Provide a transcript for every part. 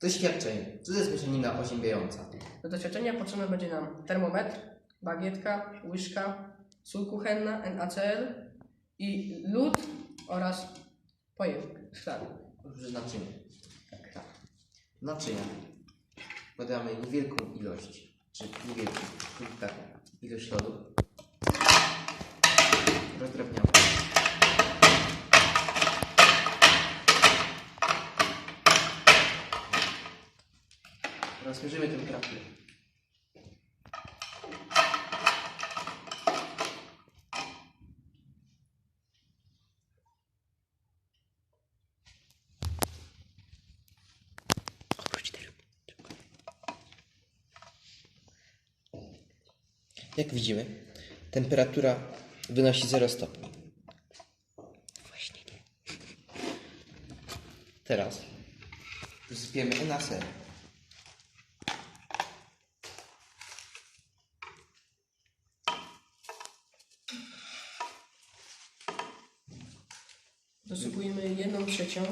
Doświadczenie. Co to jest mieszanina oziębiająca? Do doświadczenia potrzebny będzie nam termometr, bagietka, łyżka, sól kuchenna, NaCl i lód oraz pojemnik szklany. Naczynie. Tak. Naczynia. Podamy niewielką ilość, czy niewielką, tak, ilość lodu. Teraz mierzymy temperaturę. Jak widzimy, temperatura wynosi 0 stopni. Właśnie nie. Teraz wysypiemy NaCl. Dosypujemy jedną trzecią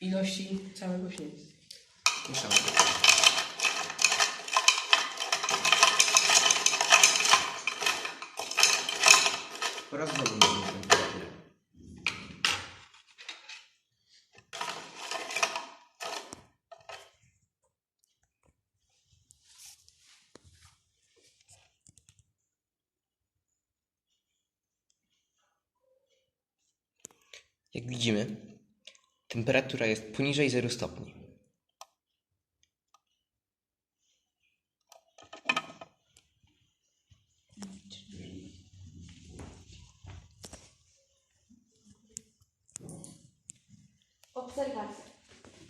ilości całego śniegu. Po raz znowu mierzymy temperaturę. Jak widzimy, temperatura jest poniżej 0 stopni. Obserwacja.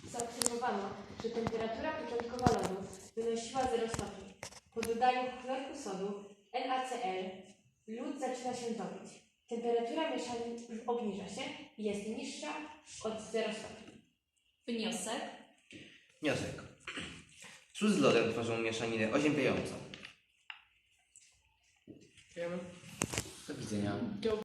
Zaobserwowano, że temperatura początkowa lodu wynosiła 0 stopni. Po dodaniu chlorku sodu NaCl lód zaczyna się topić. Temperatura mieszanin obniża się i jest niższa od 0 stopni. Wniosek. Wniosek. Sód z lodem tworzą mieszaninę oziębiającą. Wiemy? Do widzenia.